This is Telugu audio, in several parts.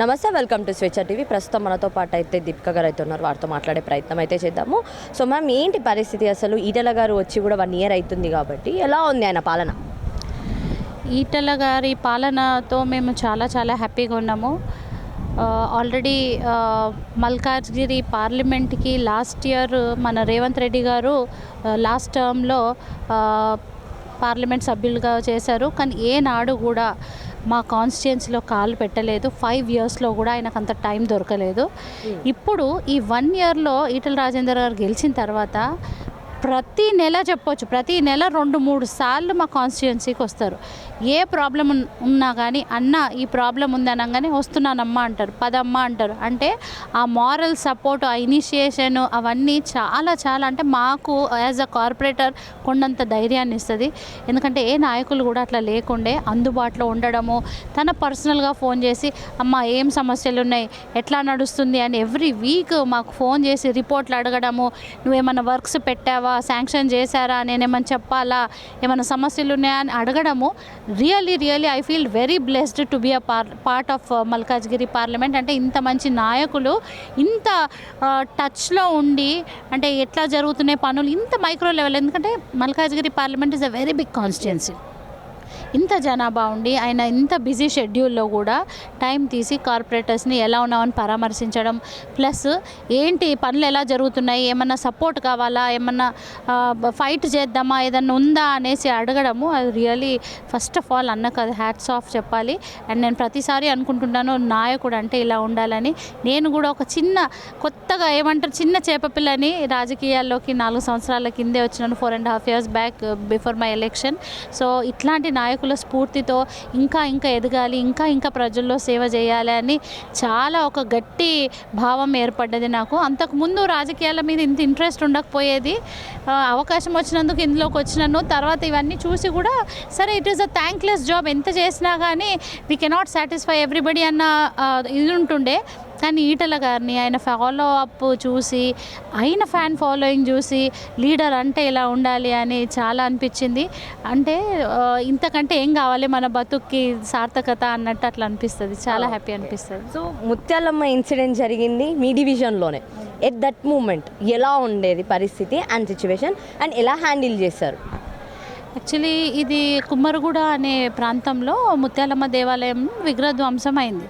నమస్తే వెల్కమ్ టు స్వేచ్ఛ టీవీ. ప్రస్తుతం మనతో పాటు అయితే దీపిక గారు అయితే ఉన్నారు. వారితో మాట్లాడే ప్రయత్నం అయితే చేద్దాము. సో మ్యామ్ ఏంటి పరిస్థితి అసలు? ఈటల గారు వచ్చి కూడా వన్ ఇయర్ అవుతుంది కాబట్టి ఎలా ఉంది ఆయన పాలన? ఈటల గారి పాలనతో మేము చాలా చాలా హ్యాపీగా ఉన్నాము. ఆల్రెడీ మల్కాజ్గిరి పార్లమెంట్కి లాస్ట్ ఇయర్ మన రేవంత్ రెడ్డి గారు లాస్ట్ టర్మ్లో పార్లమెంట్ సభ్యులుగా చేశారు. కానీ ఏనాడు కూడా మా కాన్స్టిట్యున్సీలో కాలు పెట్టలేదు. ఫైవ్ ఇయర్స్లో కూడా ఆయనకు అంత టైం దొరకలేదు. ఇప్పుడు ఈ వన్ ఇయర్లో ఈటల రాజేందర్ గారు గెలిచిన తర్వాత ప్రతి నెల చెప్పొచ్చు. ప్రతి నెల రెండు మూడు సార్లు మా కాన్స్టిట్యున్సీకి వస్తారు. ఏ ప్రాబ్లం ఉన్నా కానీ అన్న ఈ ప్రాబ్లం ఉందనగానే వస్తున్నానమ్మా అంటారు. పదమ్మా అంటారు. అంటే ఆ మారల్ సపోర్ట్ ఆ ఇనిషియేషన్ అవన్నీ చాలా చాలా అంటే మాకు యాజ్ అ కార్పొరేటర్ కొండంత ధైర్యాన్ని ఇస్తుంది. ఎందుకంటే ఏ నాయకులు కూడా అట్లా లేకుండే అందుబాటులో ఉండడము తన పర్సనల్గా ఫోన్ చేసి అమ్మ ఏం సమస్యలు ఉన్నాయి? ఎట్లా నడుస్తుంది? అని ఎవ్రీ వీక్ మాకు ఫోన్ చేసి రిపోర్ట్లు అడగడము నువ్వేమైనా వర్క్స్ పెట్టావా? శాంక్షన్ చేశారా? నేనేమైనా చెప్పాలా? ఏమైనా సమస్యలు ఉన్నాయా అని అడగడము. Really really I feel very blessed to be a par part of Malkajgiri parliament అంటే ఇంత మంచి నాయకులు ఇంత టచ్లో ఉండి అంటే ఎట్లా జరుగుతున్నాయి పనులు ఇంత మైక్రో లెవెల్ ఎందుకంటే Malkajgiri parliament is a very big constituency ఇంత జనాభా ఉండి ఆయన ఇంత బిజీ షెడ్యూల్లో కూడా టైం తీసి కార్పొరేటర్స్ని ఎలా ఉన్నామని పరామర్శించడం ప్లస్ ఏంటి పనులు ఎలా జరుగుతున్నాయి ఏమన్నా సపోర్ట్ కావాలా ఏమన్నా ఫైట్ చేద్దామా ఏదన్నా ఉందా అనేసి అడగడము అది రియలీ ఫస్ట్ ఆఫ్ ఆల్ అన్నకు అది హ్యాట్స్ ఆఫ్ చెప్పాలి. అండ్ నేను ప్రతిసారి అనుకుంటున్నాను నాయకుడు అంటే ఇలా ఉండాలని. నేను కూడా ఒక చిన్న కొత్తగా ఏమంటారు చిన్న చేపపిల్లని రాజకీయాల్లోకి నాలుగు సంవత్సరాల కిందే వచ్చినాను four and half years back before my election so ఇట్లాంటి నాయకుల స్ఫూర్తితో ఇంకా ఇంకా ఎదగాలి ఇంకా ఇంకా ప్రజల్లో సేవ చేయాలి అని చాలా ఒక గట్టి భావం ఏర్పడ్డది నాకు. అంతకుముందు రాజకీయాల మీద ఇంత ఇంట్రెస్ట్ ఉండకపోయేది. అవకాశం వచ్చినందుకు ఇందులోకి వచ్చినాను. తర్వాత ఇవన్నీ చూసి కూడా సరే it is a thankless job ఎంత చేసినా కానీ వీ కెనాట్ సాటిస్ఫై ఎవ్రీబడి అన్న ఇది ఉంటుండే. కానీ ఈటల గారిని ఆయన ఫాలో అప్ చూసి ఆయన ఫ్యాన్ ఫాలోయింగ్ చూసి లీడర్ అంటే ఇలా ఉండాలి అని చాలా అనిపించింది. అంటే ఇంతకంటే ఏం కావాలి మన బతుక్కి సార్థకత అన్నట్టు అట్లా అనిపిస్తుంది. చాలా హ్యాపీ అనిపిస్తుంది. సో ముత్యాలమ్మ ఇన్సిడెంట్ జరిగింది మీ డివిజన్లోనే ఎట్ దట్ మూమెంట్ ఎలా ఉండేది పరిస్థితి అండ్ సిచ్యువేషన్ అండ్ ఎలా హ్యాండిల్ చేశారు? యాక్చువల్లీ ఇది కుమ్మరగూడ అనే ప్రాంతంలో ముత్యాలమ్మ దేవాలయం విగ్రహధ్వంసం అయింది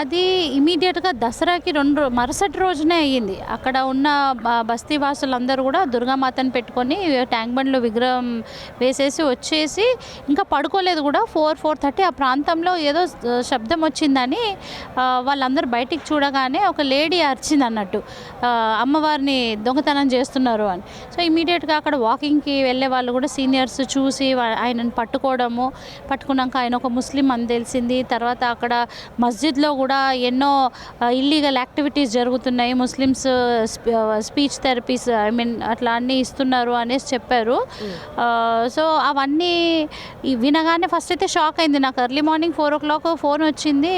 అది ఇమీడియట్గా దసరాకి రెండు మరుసటి రోజునే అయ్యింది. అక్కడ ఉన్న బస్తీ వాసులందరూ కూడా దుర్గామాతను పెట్టుకొని ట్యాంక్ బండ్లో విగ్రహం వేసేసి వచ్చేసి ఇంకా పడుకోలేదు కూడా. ఫోర్ ఫోర్ థర్టీ ఆ ప్రాంతంలో ఏదో శబ్దం వచ్చిందని వాళ్ళందరూ బయటికి చూడగానే ఒక లేడీ అరిచింది అన్నట్టు అమ్మవారిని దొంగతనం చేస్తున్నారు అని. సో ఇమీడియట్గా అక్కడ వాకింగ్కి వెళ్ళే వాళ్ళు కూడా సీనియర్స్ చూసి ఆయనను పట్టుకోవడము పట్టుకున్నాక ఆయన ఒక ముస్లిం అని తెలిసింది. తర్వాత అక్కడ మస్జిద్ మస్జిద్లో కూడా ఎన్నో ఇల్లీగల్ యాక్టివిటీస్ జరుగుతున్నాయి. Muslims speech therapies I mean అట్లా అన్నీ ఇస్తున్నారు అనేసి చెప్పారు. సో అవన్నీ వినగానే ఫస్ట్ అయితే షాక్ అయింది. నాకు early morning four o'clock phone వచ్చింది.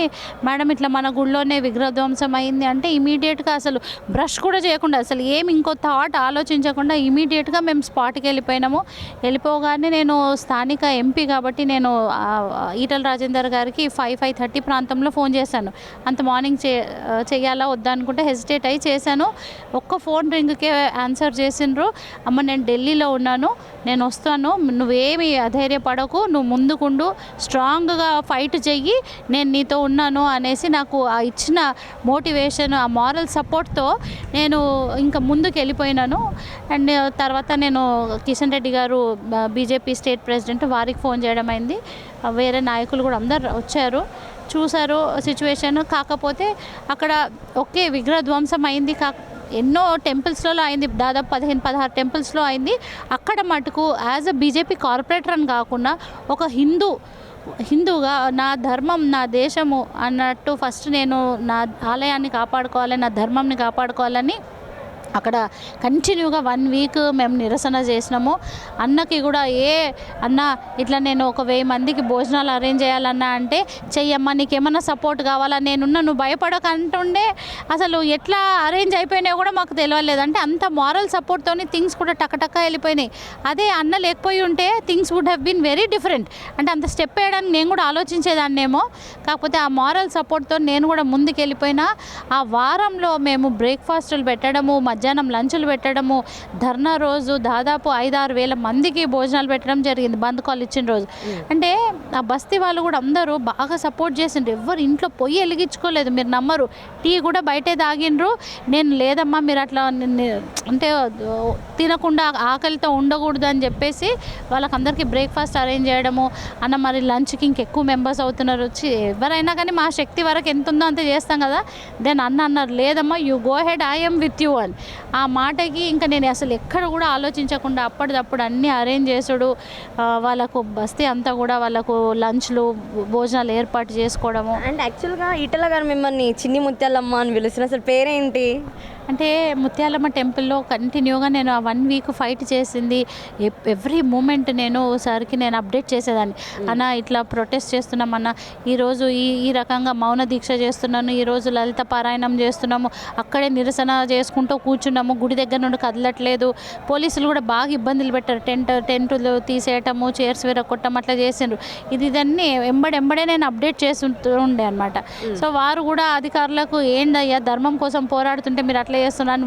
మేడం ఇట్లా మన గుళ్ళోనే విగ్రహధ్వంసం అయింది. అంటే ఇమీడియట్గా అసలు బ్రష్ కూడా చేయకుండా అసలు ఏం ఇంకో థాట్ ఆలోచించకుండా ఇమీడియట్గా మేము స్పాట్కి వెళ్ళిపోయినాము. వెళ్ళిపోగానే నేను స్థానిక ఎంపీ కాబట్టి నేను ఈటల రాజేందర్ గారికి ఫైవ్ ఫైవ్ థర్టీ ప్రాంతంలో ఫోన్ చేశాను. అంత మార్నింగ్ చే చేయాలా వద్దా అనుకుంటే హెసిటేట్ అయ్యి చేశాను. ఒక్క ఫోన్ రింగ్కే ఆన్సర్ చేసిండ్రు. అమ్మ నేను ఢిల్లీలో ఉన్నాను. నేను వస్తాను. నువ్వేమి అధైర్యపడకు. నువ్వు ముందుకుండు. స్ట్రాంగ్గా ఫైట్ చెయ్యి. నేను నీతో ఉన్నాను అనేసి నాకు ఆ ఇచ్చిన మోటివేషన్ ఆ మారల్ సపోర్ట్తో నేను ఇంకా ముందుకు వెళ్ళిపోయినాను అండ్ తర్వాత నేను కిషన్ రెడ్డి గారు బీజేపీ స్టేట్ ప్రెసిడెంట్ వారికి ఫోన్ చేయడం అయింది. వేరే నాయకులు కూడా అందరు వచ్చారు. చూశారు సిచ్యువేషన్ కాకపోతే అక్కడ ఒకే విగ్రహ ధ్వంసం అయింది కాక ఎన్నో టెంపుల్స్లలో అయింది. దాదాపు పదిహేను పదహారు టెంపుల్స్లో అయింది. అక్కడ మటుకు యాజ్ అ బీజేపీ కార్పొరేటర్ అని కాకుండా ఒక హిందూ హిందూగా నా ధర్మం నా దేశము అన్నట్టు ఫస్ట్ నేను నా ఆలయాన్ని కాపాడుకోవాలి నా ధర్మంని కాపాడుకోవాలని అక్కడ కంటిన్యూగా వన్ వీక్ మేము నిరసన చేసినాము. అన్నకి కూడా ఏ అన్న ఇట్లా నేను ఒక వెయ్యి మందికి భోజనాలు అరేంజ్ చేయాలన్నా అంటే చెయ్యమ్మా నీకేమన్నా సపోర్ట్ కావాలా? నేనున్నా నువ్వు భయపడక అంటుండే అసలు ఎట్లా అరేంజ్ అయిపోయినాయో కూడా మాకు తెలియలేదు అంటే అంత మారల్ సపోర్ట్తో థింగ్స్ కూడా టకటక వెళ్ళిపోయినాయి. అదే అన్న లేకపోయి ఉంటే things would have been very different. అంటే అంత స్టెప్ వేయడానికి నేను కూడా ఆలోచించేదాన్నేమో. కాకపోతే ఆ మారల్ సపోర్ట్తో నేను కూడా ముందుకు వెళ్ళిపోయినా ఆ వారంలో మేము బ్రేక్ఫాస్టులు పెట్టడము మధ్యాహ్నం లంచులు పెట్టడము ధర్నా రోజు దాదాపు ఐదారు వేల మందికి భోజనాలు పెట్టడం జరిగింది బంద్ కాల్ ఇచ్చిన రోజు. అంటే ఆ బస్తీ వాళ్ళు కూడా అందరూ బాగా సపోర్ట్ చేసిండ్రు. ఎవరు ఇంట్లో పొయ్యి వెలిగించుకోలేదు. మీరు నమ్మరు. టీ కూడా బయటే తాగిండ్రు. నేను లేదమ్మా మీరు అట్లా అంటే తినకుండా ఆకలితో ఉండకూడదు అని చెప్పేసి వాళ్ళకందరికీ బ్రేక్ఫాస్ట్ అరేంజ్ చేయడము అన్న మరి లంచ్కి ఇంకెక్కువ మెంబర్స్ అవుతున్నారు. వచ్చి ఎవరైనా కానీ మా శక్తి వరకు ఎంత ఉందో అంతే చేస్తాం కదా. దెన్ అన్న అన్నారు లేదమ్మా you go ahead I'm with you అని. ఆ మాటకి ఇంకా నేను అసలు ఎక్కడ కూడా ఆలోచించకుండా అప్పటిదప్పుడు అన్నీ అరేంజ్ చేసుడు వాళ్ళకు బస్తీ అంతా కూడా వాళ్ళకు లంచ్లు భోజనాలు ఏర్పాటు చేసుకోవడము. అండ్ యాక్చువల్గా ఈటల గారు మిమ్మల్ని చిన్ని ముత్యాలమ్మ అని పిలుస్తున్నారు అసలు పేరేంటి? అంటే ముత్యాలమ్మ టెంపుల్లో కంటిన్యూగా నేను ఆ వన్ వీక్ ఫైట్ చేసింది. ఎవ్రీ మూమెంట్ నేను సార్కి నేను అప్డేట్ చేసేదాన్ని. అన్న ఇట్లా ప్రొటెస్ట్ చేస్తున్నామన్న ఈరోజు ఈ ఈ రకంగా మౌన దీక్ష చేస్తున్నాను ఈరోజు లలిత పారాయణం చేస్తున్నాము అక్కడే నిరసన చేసుకుంటూ కూర్చున్నాము గుడి దగ్గర నుండి కదలట్లేదు. పోలీసులు కూడా బాగా ఇబ్బందులు పెట్టారు. టెంట్ టెంటులు తీసేయటము చైర్స్ విరగొట్టడం అట్లా చేసిండ్రు. ఇది ఇదన్నీ ఎంబడెంబడే నేను అప్డేట్ చేస్తుంటూ ఉండే అనమాట సో వారు కూడా అధికారులకు ఏందయ్యా ధర్మం కోసం పోరాడుతుంటే మీరు అట్లా చేస్తున్నారని